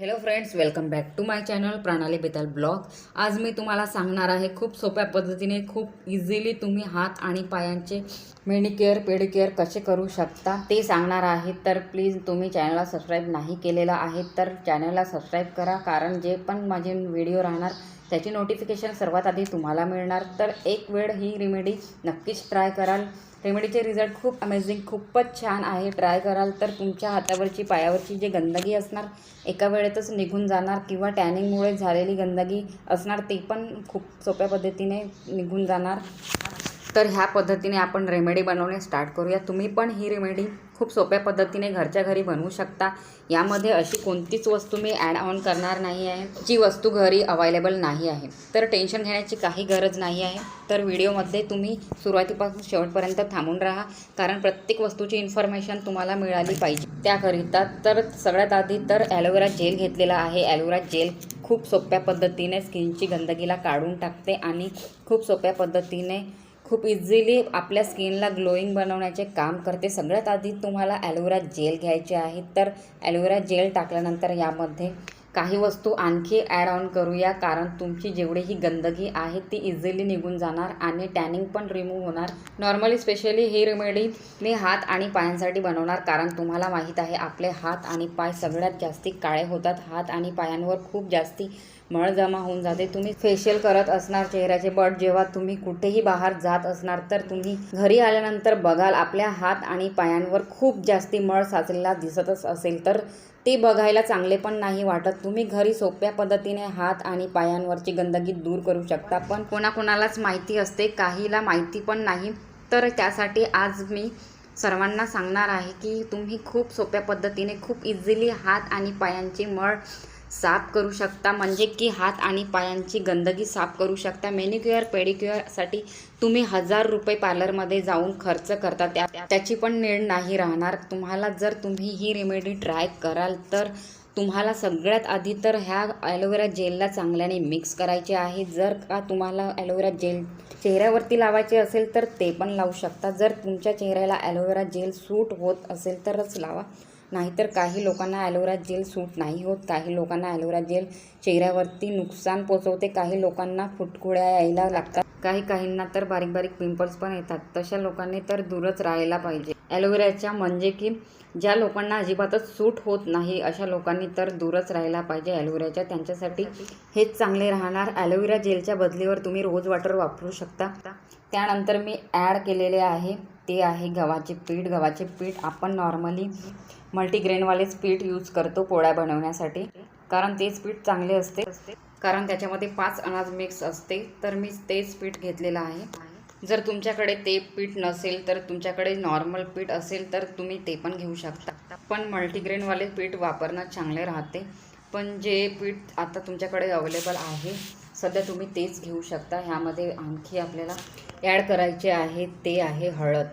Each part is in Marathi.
Hello friends welcome back to my channel Pranali Betal blog आज मी तुम्हाला सांगणार आहे खूप सोप्या पद्धतीने खूप इझिली तुम्ही हात आणि पायांचे मेनिकेअर पेडिकेअर कसे करू शकता ते सांगणार आहे. तर प्लीज तुम्ही चॅनलला सबस्क्राईब नाही केलेलं आहे तर चॅनलला सबस्क्राईब करा कारण जे पण माझे व्हिडिओ राहणार त्याची नोटिफिकेशन सर्वात आधी तुम्हाला मिळणार. तर एक वेळ ही रेमेडी नक्कीच ट्राय कराल. रेमेडीचे रिझल्ट खूप अमेझिंग खूपच छान आहे. ट्राय कराल तर तुमच्या हातावरची पायावरची जी गंदगी असणार एका वेळेतच निघून जाणार किंवा टॅनिंगमुळे झालेली गंदगी असणार ती पण खूप सोप्या पद्धतीने निघून जाणार. तर ह्या पद्धतीने आपण रेमेडी बनवणे स्टार्ट करूया. तुम्ही पण ही रेमेडी खूप सोप्या पद्धतीने घरच्या घरी बनवू शकता. यामध्ये अशी कोणतीच वस्तू मी ॲड ऑन करणार नाही आहे जी वस्तू घरी अवेलेबल नाही आहे. तर टेन्शन घेण्याची काही गरज नाही आहे. तर व्हिडिओमध्ये तुम्ही सुरुवातीपासून शेवटपर्यंत थांबून राहा. कारण प्रत्येक वस्तूची इन्फॉर्मेशन तुम्हाला मिळाली पाहिजे. त्याकरिता तर सगळ्यात आधी तर ॲलोवेरा जेल घेतलेला आहे. ॲलोवेरा जेल खूप सोप्या पद्धतीने स्किनची गंदगीला काढून टाकते आणि खूप सोप्या पद्धतीने खूप इझिली आपल्या स्किनला ग्लोईंग बनवण्याचे काम करते. सगळ्यात आधी तुम्हाला ॲलोवेरा जेल घ्यायचे आहे. तर ॲलोवेरा जेल टाकल्यानंतर यामध्ये काही वस्तू आणखी ॲड ऑन करूया. कारण तुमची जेवढी ही गंदगी आहे ती इझिली निघून जाणार आणि टॅनिंग पण रिमूव्ह होणार. नॉर्मली स्पेशली ही रेमेडी मी हात आणि पायांसाठी बनवणार. कारण तुम्हाला माहीत आहे आपले हात आणि पाय सगळ्यात जास्ती काळे होतात. हात आणि पायांवर खूप जास्ती मळ जमा होऊन जाते. तुम्ही फेशियल करत असणार चेहऱ्याचे बट जेव्हा तुम्ही कुठेही बाहेर जात असणार तर तुम्ही घरी आल्यानंतर बघाल आपल्या हात आणि पायांवर खूप जास्ती मळ साचलेला दिसतच असेल. तर ते बघायला चांगले पण नाही वाटत. तुम्ही घरी सोप्या पद्धतीने हात आणि पायांवरची गंदगी दूर करू शकता. पण कोणाकोणालाच माहिती असते काहीला माहिती पण नाही. तर त्यासाठी आज मी सर्वांना सांगणार आहे की तुम्ही खूप सोप्या पद्धतीने खूप इझिली हात आणि पायांची मळ साफ करू शकता म्हणजे की हात आणि पायांची गंदगी साफ करू शकता. मेनिक्युअर पेडिक्युअरसाठी तुम्ही हजार रुपये पार्लरमध्ये जाऊन खर्च करता. त्या त्याची पण नीड नाही राहणार. तुम्हाला जर तुम्ही ही रेमेडी ट्राय कराल तर तुम्हाला सगळ्यात आधी तर ह्या ॲलोवेरा जेलला चांगल्याने मिक्स करायचे आहे. जर का तुम्हाला ॲलोवेरा जेल चेहऱ्यावरती लावायचे असेल तर ते पण लावू शकता. जर तुमच्या चेहऱ्याला ॲलोवेरा जेल सूट होत असेल तरच लावा. नाहीतर काही लोकांना ॲलोवेरा जेल सूट नाही होत. काही लोकांना ॲलोवेरा जेल चेहऱ्यावरती नुकसान पोचवते. काही लोकांना फुटकुळ्या यायला लागतात. काही काहींना तर बारीक बारीक पिंपल्स पण येतात. तशा लोकांनी तर दूरच राहायला पाहिजे. ॲलोवेराच्या म्हणजे की ज्या लोकांना अजिबातच सूट होत नाही अशा लोकांनी तर दूरच राहायला पाहिजे. ॲलोवेराच्या त्यांच्यासाठी हेच चांगले राहणार. ॲलोवेरा जेलच्या बदलीवर तुम्ही रोज वॉटर वापरू शकता. त्यानंतर मी ॲड केलेले आहे. ते आहे गव्हाचे पीठ. गव्हाचे पीठ आपण नॉर्मली मल्टीग्रेनवालेच पीठ यूज करतो पोळ्या बनवण्यासाठी. कारण तेच पीठ चांगले असते. कारण त्याच्यामध्ये पाच अनाज मिक्स असते. तर मी तेच पीठ घेतलेलं आहे. जर तुमच्याकडे ते पीठ नसेल तर तुमच्याकडे नॉर्मल पीठ असेल तर तुम्ही ते पण घेऊ शकता. पण मल्टीग्रेनवाले पीठ वापरणं चांगले राहते. पण जे पीठ आता तुमच्याकडे अवेलेबल आहे सध्या तुम्ही तेच घेऊ शकता. ह्यामध्ये आणखी आपल्याला ॲड करायचे आहे ते आहे हळद.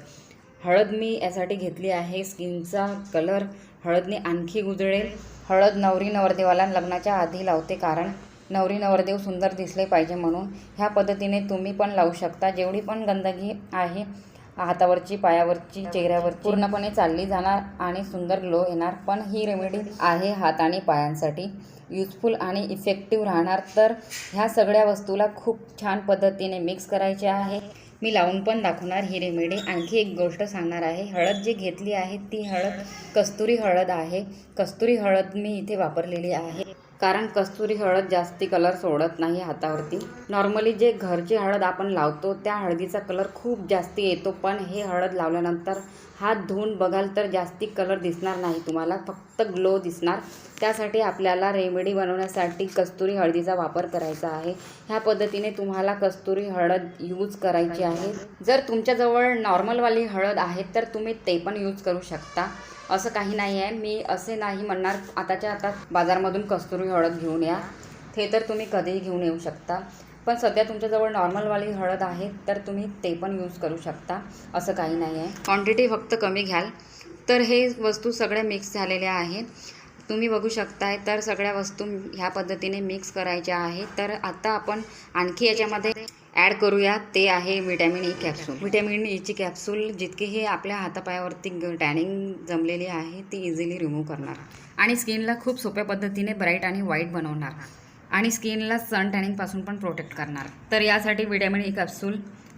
हळद मी यासाठी घेतली आहे. स्किनचा कलर हळदने आणखी उजळेल. हळद नवरी नवरदेवाला लग्नाच्या आधी लावते कारण नवरी नवरदेव सुंदर दिसले पाहिजे म्हणून. ह्या पद्धतीने तुम्ही पण लावू शकता. जेवढी पण गंदगी आहे हातावरची पायावरची चेहऱ्यावर पूर्णपणे चालली जाणार आणि सुंदर ग्लो येणार. पण ही रेमेडी आहे हात आणि पायांसाठी. युजफुल आणि इफेक्टिव्ह राहणार. तर ह्या सगळ्या वस्तूला खूप छान पद्धतीने मिक्स करायचे आहे. मी लावून पण दाखवणार ही रेमेडी आणखी एक गोष्ट सांगणार आहे. हळद जी घेतली आहे ती हळद कस्तुरी हळद आहे. कस्तुरी हळद मी इथे वापरलेली आहे. कारण कस्तुरी हळद जास्ती कलर सोडत नाही हातावरती. नॉर्मली जे घरची हळद आपण लावतो त्या हळदीचा कलर खूप जास्ती येतो पण हे हळद लावल्यानंतर हात धुवून बघाल तर जास्ती कलर दिसणार नाही तुम्हाला फक्त ग्लो दिसणार. त्यासाठी आपल्याला रेमेडी बनवण्यासाठी कस्तुरी हळदीचा वापर करायचा आहे. ह्या पद्धतीने तुम्हाला कस्तुरी हळद यूज करायची आहे. जर तुमच्याजवळ नॉर्मलवाली हळद आहे तर तुम्ही ते पण यूज करू शकता. असं काही नाही आहे. मी असे नाही म्हणणार. आताच्या आता बाजारमधून कस्तुरी हळद घेऊन या. ते तर तुम्ही कधीही घेऊन येऊ शकता. पण सध्या तुमच्याजवळ नॉर्मलवाली हळद आहे तर तुम्ही ते पण यूज करू शकता. असं काही नाही आहे. क्वांटिटी फक्त कमी घ्याल. तर हे वस्तू सगळ्या मिक्स झालेल्या आहेत. तुम्ही बघू शकताय तर सगळ्या वस्तू ह्या पद्धतीने मिक्स करायच्या आहे तर आता आपण आणखी याच्यामध्ये ॲड करूया. ते आहे विटॅमिन ई कॅप्सूल. विटॅमिन ईची कॅप्सूल जितकी हे आपल्या हातापायावरती टॅनिंग जमलेली आहे ती इझिली रिमूव्ह करणार. आणि स्किनला खूप सोप्या पद्धतीने ब्राईट आणि व्हाईट बनवणार. आणि स्किनला सन टॅनिंगपासून पण प्रोटेक्ट करणार. तर यासाठी vitamin E capsule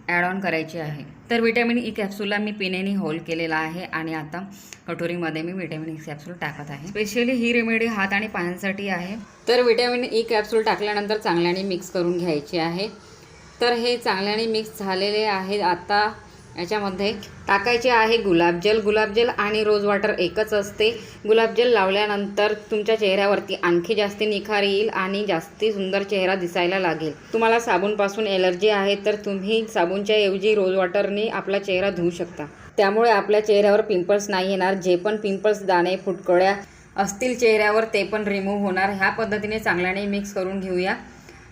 add on करायची आहे. तर विटॅमिन ई कॅप्सूलला मी पिनेने होल केलेला आहे आणि आता कटोरीमध्ये मी विटॅमिन ई कॅप्सूल टाकत आहे. स्पेशली ही रेमेडी हात आणि पायांसाठी आहे. तर विटॅमिन ई कॅप्सूल टाकल्यानंतर चांगल्याने मिक्स करून घ्यायची आहे. तर हे चांगल्याने मिक्स झालेले आहे आता याच्यामध्ये टाकायचे आहे गुलाबजल गुलाबजल आणि रोज वॉटर एकच असते. गुलाबजल लावल्यानंतर तुमच्या चेहऱ्यावरती आणखी जास्त निखार येईल आणि जास्ती सुंदर चेहरा दिसायला लागेल. तुम्हाला साबूनपासून एलर्जी आहे तर तुम्ही साबूनच्या ऐवजी रोज वॉटरने आपला चेहरा धुवू शकता. त्यामुळे आपल्या चेहऱ्यावर पिंपल्स नाही येणार. जे पण पिंपल्स दाणे फुटकळ्या असतील चेहऱ्यावर ते पण रिमूव्ह होणार. ह्या पद्धतीने चांगल्याने मिक्स करून घेऊया.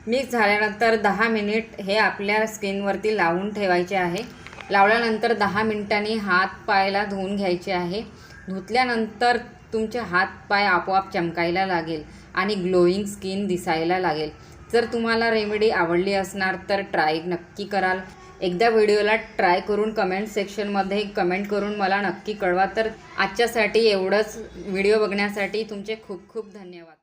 मिक्स झाल्यानंतर दहा मिनिट हे आपल्या स्किनवरती लावून ठेवायचे आहे. लावल्यानंतर दहा मिनिटांनी हात पायला धुवून घ्यायचे आहे. धुतल्यानंतर तुमचे हात पाय आपोआप चमकायला लागेल आणि ग्लोईंग स्किन दिसायला लागेल. जर तुम्हाला रेमेडी आवडली असणार तर ट्राय नक्की कराल. एकदा व्हिडिओला ट्राय करून कमेंट सेक्शनमध्ये कमेंट करून मला नक्की कळवा. तर आजच्यासाठी एवढंच. व्हिडिओ बघण्यासाठी तुमचे खूप खूप धन्यवाद.